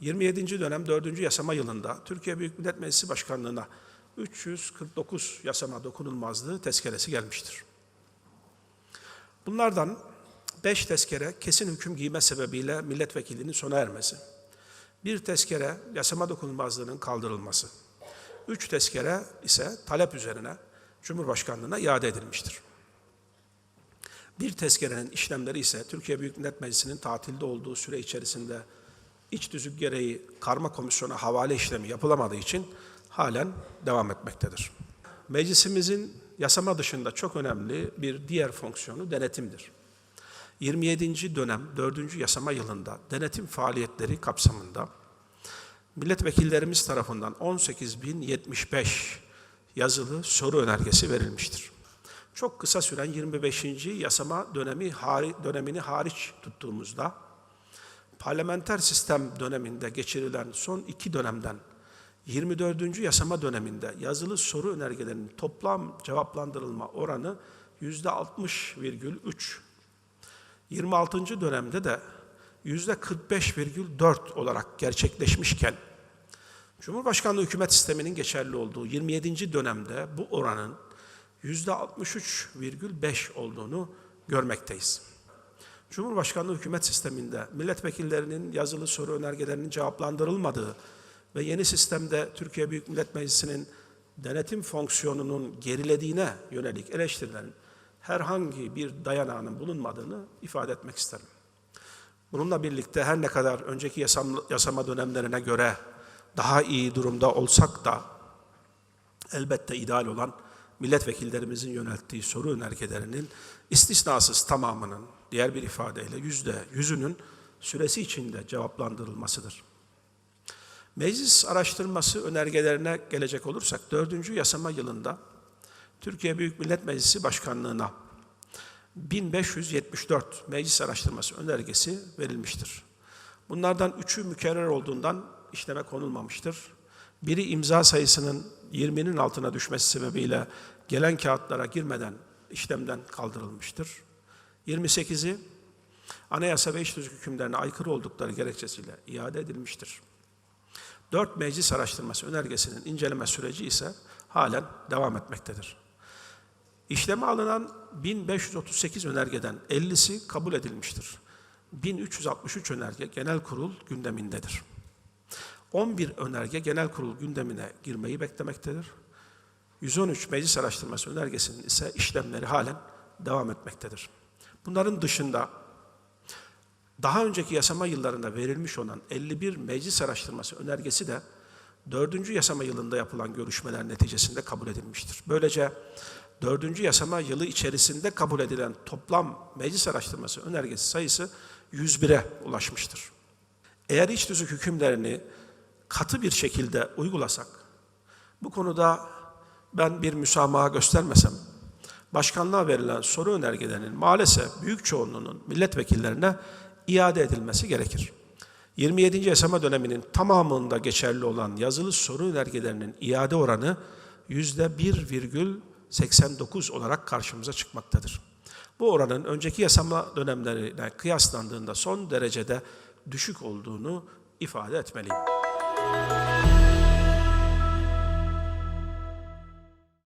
27. dönem 4. yasama yılında Türkiye Büyük Millet Meclisi Başkanlığı'na 349 yasama dokunulmazlığı tezkeresi gelmiştir. Bunlardan 5 tezkere kesin hüküm giyme sebebiyle milletvekilliğinin sona ermesi, bir tezkere yasama dokunulmazlığının kaldırılması, üç tezkere ise talep üzerine Cumhurbaşkanlığına iade edilmiştir. Bir tezkerenin işlemleri ise Türkiye Büyük Millet Meclisi'nin tatilde olduğu süre içerisinde iç düzük gereği karma komisyona havale işlemi yapılamadığı için halen devam etmektedir. Meclisimizin yasama dışında çok önemli bir diğer fonksiyonu denetimdir. 27. dönem 4. yasama yılında denetim faaliyetleri kapsamında milletvekillerimiz tarafından 18.075 yazılı soru önergesi verilmiştir. Çok kısa süren 25. yasama dönemi hari, dönemini hariç tuttuğumuzda parlamenter sistem döneminde geçirilen son iki dönemden 24. yasama döneminde yazılı soru önergelerinin toplam cevaplandırılma oranı %60,3. 26. dönemde de %45,4 olarak gerçekleşmişken Cumhurbaşkanlığı hükümet sisteminin geçerli olduğu 27. dönemde bu oranın %63,5 olduğunu görmekteyiz. Cumhurbaşkanlığı hükümet sisteminde milletvekillerinin yazılı soru önergelerinin cevaplandırılmadığı ve yeni sistemde Türkiye Büyük Millet Meclisi'nin denetim fonksiyonunun gerilediğine yönelik eleştirilerin herhangi bir dayanağının bulunmadığını ifade etmek isterim. Bununla birlikte her ne kadar önceki yasam, yasama dönemlerine göre daha iyi durumda olsak da elbette ideal olan milletvekillerimizin yönelttiği soru önergelerinin istisnasız tamamının diğer bir ifadeyle yüzde yüzünün süresi içinde cevaplandırılmasıdır. Meclis araştırması önergelerine gelecek olursak dördüncü yasama yılında Türkiye Büyük Millet Meclisi Başkanlığı'na 1574 meclis araştırması önergesi verilmiştir. Bunlardan üçü mükerrer olduğundan işleme konulmamıştır. Biri imza sayısının 20'nin altına düşmesi sebebiyle gelen kağıtlara girmeden işlemden kaldırılmıştır. 28'i anayasa ve iç tüzük hükümlerine aykırı oldukları gerekçesiyle iade edilmiştir. 4 meclis araştırması önergesinin inceleme süreci ise halen devam etmektedir. İşleme alınan 1538 önergeden 50'si kabul edilmiştir. 1363 önerge genel kurul gündemindedir. 11 önerge genel kurul gündemine girmeyi beklemektedir. 113 meclis araştırması önergesinin ise işlemleri halen devam etmektedir. Bunların dışında daha önceki yasama yıllarında verilmiş olan 51 meclis araştırması önergesi de 4. yasama yılında yapılan görüşmeler neticesinde kabul edilmiştir. Böylece 4. yasama yılı içerisinde kabul edilen toplam meclis araştırması önergesi sayısı 101'e ulaşmıştır. Eğer iç tüzük hükümlerini katı bir şekilde uygulasak, bu konuda ben bir müsamaha göstermesem, başkanlığa verilen soru önergelerinin maalesef büyük çoğunluğunun milletvekillerine iade edilmesi gerekir. 27. yasama döneminin tamamında geçerli olan yazılı soru önergelerinin iade oranı %1,89 olarak karşımıza çıkmaktadır. Bu oranın önceki yasama dönemlerine kıyaslandığında son derecede düşük olduğunu ifade etmeliyim.